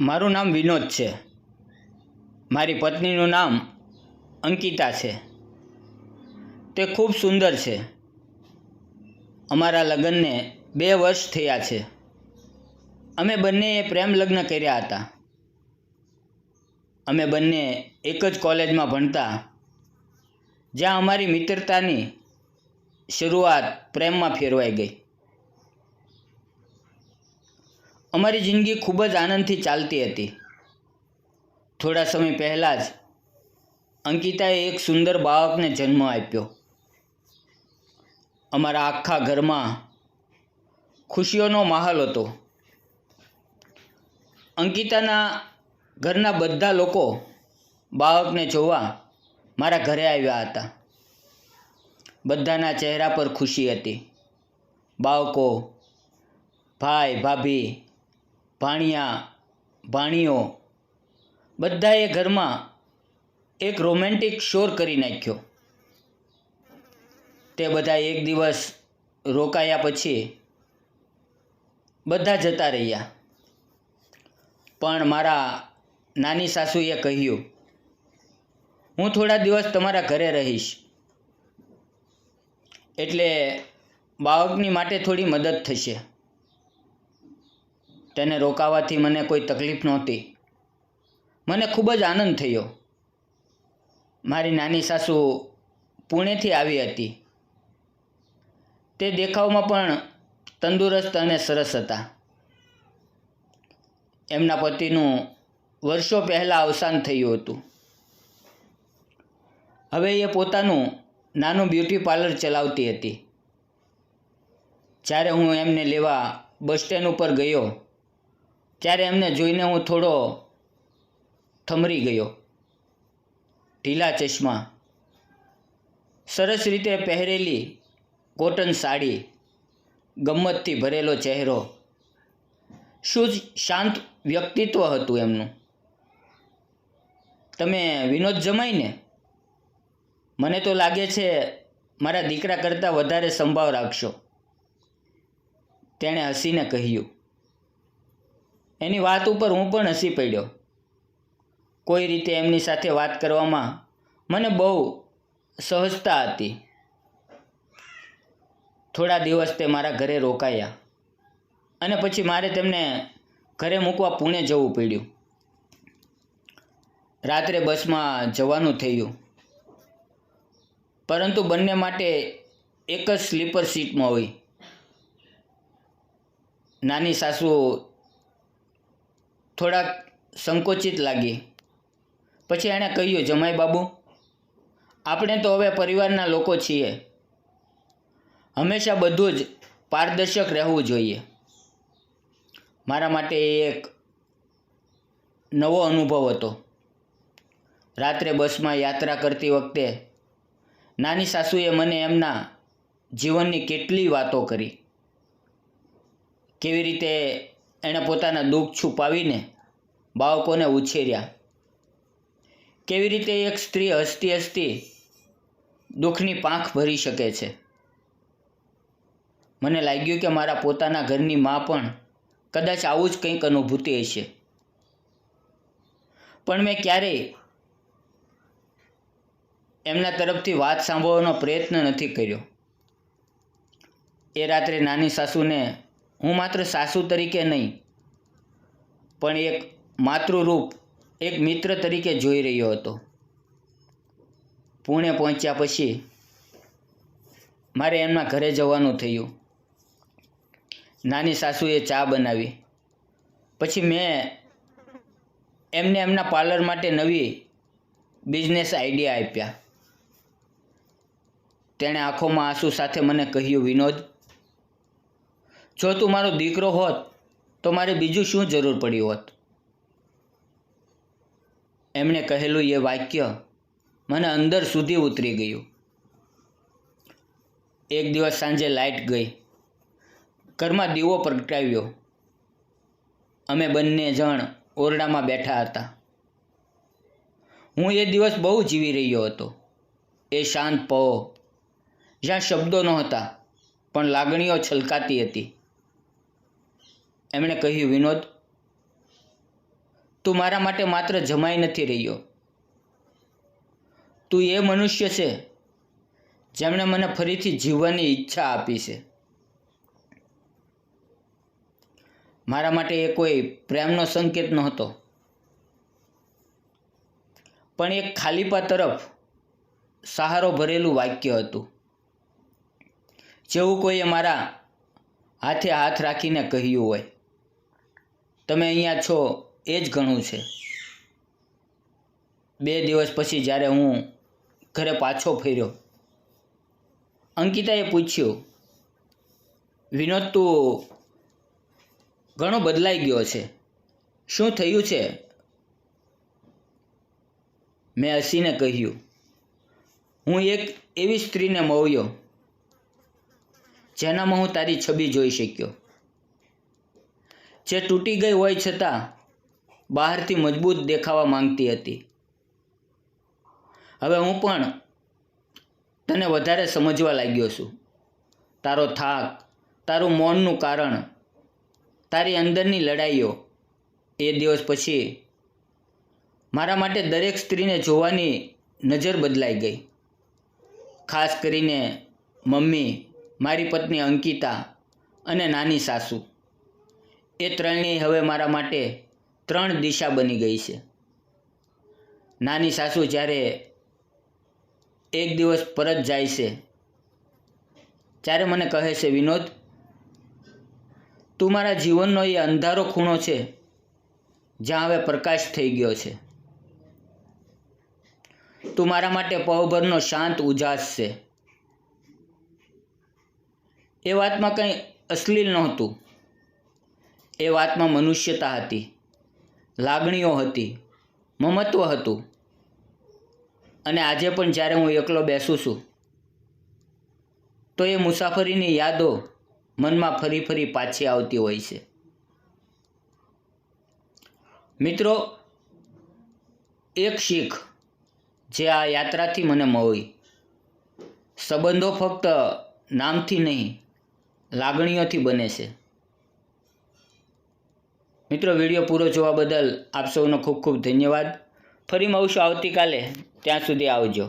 મારું નામ વિનોદ છે. મારી પત્નીનું નામ અંકિતા છે. તે ખૂબ સુંદર છે. અમારા લગ્નને બે વર્ષ થયા છે. અમે બંનેએ પ્રેમ લગ્ન કર્યા હતા. અમે બંને એક જ કોલેજમાં ભણતા. જ્યાં અમારી મિત્રતાની શરૂઆત પ્રેમમાં ફેરવાઈ ગઈ. અમારી જિંદગી ખૂબ જ આનંદથી ચાલતી હતી. થોડા સમય પહેલાં જ અંકિતાએ એક સુંદર બાળકને જન્મ આપ્યો. અમારા આખા ઘરમાં ખુશીઓનો માહોલ હતો. અંકિતાના ઘરના બધા લોકો બાળકને જોવા મારા ઘરે આવ્યા હતા. બધાના ચહેરા પર ખુશી હતી. બાળકો, ભાઈ, ભાભી ભાણિયા, ભાણીઓ, બધાએ ઘરમાં એક રોમેન્ટિક શોર કરી નાખ્યો. તે બધા એક દિવસ રોકાયા પછી બધા જતા રહ્યા. પણ મારા નાની સાસુએ કહ્યું, હું થોડા દિવસ તમારા ઘરે રહીશ. એટલે બાળકની માટે થોડી મદદ થશે. તેને રોકાવાથી મને કોઈ તકલીફ નહોતી. મને ખૂબ જ આનંદ થયો. મારી નાની સાસુ પુણેથી આવી હતી. તે દેખાવમાં પણ તંદુરસ્ત અને સરસ હતા. એમના પતિનું વર્ષો પહેલાં અવસાન થયું હતું. હવે એ પોતાનું નાનું બ્યુટી પાર્લર ચલાવતી હતી. જ્યારે હું એમને લેવા બસ સ્ટેન્ડ ઉપર ગયો ત્યારે એમને જોઈને હું થોડો થમરી ગયો. ઢીલા ચશ્મા. સરસ રીતે પહેરેલી કોટન સાડી, ગમ્મતથી ભરેલો ચહેરો. શું શાંત વ્યક્તિત્વ હતું એમનું. તમે વિનોદ જમાઈને મને તો લાગે છે મારા દીકરા કરતાં વધારે સંભાવ રાખશો. તેણે હસીને કહ્યું. એની વાત ઉપર હું પણ હસી પડ્યો. કોઈ રીતે એમની સાથે વાત કરવામાં મને બહુ સહજતા હતી. થોડા દિવસ તે મારા ઘરે રોકાયા અને પછી મારે તેમને ઘરે મૂકવા પુણે જવું પડ્યું. રાત્રે બસમાં જવાનું થયું. પરંતુ બંને માટે એક જ સ્લીપર સીટમાં હોય. નાની સાસુ થોડાક સંકોચિત લાગી. પછી એણે કહ્યું, જમાઈ બાબુ, આપણે તો હવે પરિવારના લોકો છીએ. હંમેશા બધું જ પારદર્શક રહેવું જોઈએ. મારા માટે એ એક નવો અનુભવ હતો. રાત્રે બસમાં યાત્રા કરતી વખતે નાની સાસુએ મને એમના જીવનની કેટલી વાતો કરી. કેવી રીતે એણે પોતાના દુઃખ છુપાવીને બાળકોને ઉછેર્યા. કેવી રીતે એક સ્ત્રી હસતી હસતી દુઃખની પાંખ ભરી શકે છે? મને લાગ્યું કે મારા પોતાના ઘરની મા પણ કદાચ આવું જ કંઈક અનુભૂતિ હશે. પણ મેં ક્યારેય એમના તરફથી વાત સાંભળવાનો પ્રયત્ન નથી કર્યો. એ રાત્રે નાની સાસુને હું માત્ર સાસુ તરીકે નહીં, પણ એક માતૃરૂપ, એક મિત્ર તરીકે જોઈ રહ્યો હતો. પુણે પહોંચ્યા પછી મારે એમના ઘરે જવાનું થયું. નાની સાસુએ ચા બનાવી. પછી મેં એમને એમના પાર્લર માટે નવી બિઝનેસ આઈડિયા આપ્યા. તેણે આંખોમાં આંસુ સાથે મને કહ્યું, વિનોદ જો તું મારો દીકરો હોત, તો મારે બીજું શું જરૂર પડી હોત? એમણે કહેલું એ વાક્ય મને અંદર સુધી ઉતરી ગયું. એક દિવસ સાંજે લાઇટ ગઈ. ઘરમાં દીવો પ્રગટાવ્યો. અમે બંને જણ ઓરડામાં બેઠા હતા. હું એ દિવસ બહુ જીવી રહ્યો હતો. એ શાંત પહો જ્યાં શબ્દો નહોતા, પણ લાગણીઓ છલકાતી હતી. એમણે કહ્યું, વિનોદ, તું મારા માટે માત્ર જમાઈ નથી રહ્યો. તું એ મનુષ્ય છે જેમણે મને ફરીથી જીવવાની ઈચ્છા આપી છે. મારા માટે એ કોઈ પ્રેમનો સંકેત નહોતો. પણ એક ખાલીપા તરફ સહારો ભરેલું વાક્ય હતું. જેવું કોઈએ મારા હાથે હાથ રાખીને કહ્યું હોય. તમે અહીંયા છો, એ જ ઘણું છે. બે દિવસ પછી જ્યારે હું ઘરે પાછો ફર્યો, અંકિતાએ પૂછ્યું, વિનોદ, તું ઘણો બદલાઈ ગયો છે. શું થયું છે? મેં હસીને કહ્યું, હું એક એવી સ્ત્રીને મળ્યો, જેનામાં હું તારી છબી જોઈ શક્યો. જે તૂટી ગઈ હોય છતાં બહારથી મજબૂત દેખાવા માંગતી હતી. હવે હું પણ તને વધારે સમજવા લાગ્યો છું. તારો થાક, તારું મૌનનું કારણ, તારી અંદરની લડાઈઓ, એ દિવસ પછી મારા માટે દરેક સ્ત્રીને જોવાની નજર બદલાઈ ગઈ. ખાસ કરીને મમ્મી, મારી પત્ની અંકિતા અને નાની સાસુ. એ ત્રણેય હવે મારા માટે ત્રણ દિશા બની ગઈ છે. નાની સાસુ જ્યારે એક દિવસ પરત જાય છે, ત્યારે મને કહે છે, વિનોદ, તું મારા જીવનનો એ અંધારો ખૂણો છે, જ્યાં હવે પ્રકાશ થઈ ગયો છે. તું મારા માટે પવભરનો શાંત ઉજાસ છે. એ વાતમાં કંઈ અશ્લીલ નહોતું. એ વાતમાં મનુષ્યતા હતી, લાગણીઓ હતી, મમત્વ હતું. અને આજે પણ જ્યારે હું એકલો બેસું છું, તો એ મુસાફરીની યાદો મનમાં ફરી ફરી પાછી આવતી હોય છે. મિત્રો, એક શીખ જે આ યાત્રાથી મને મળી. સંબંધો ફક્ત નામથી નહીં, લાગણીઓથી બને છે. મિત્રો, વીડિયો પૂરો જોવા બદલ આપ સૌનો ખૂબ ખૂબ ધન્યવાદ. ફરી મળશું આવતીકાલે. ત્યાં સુધી આવજો.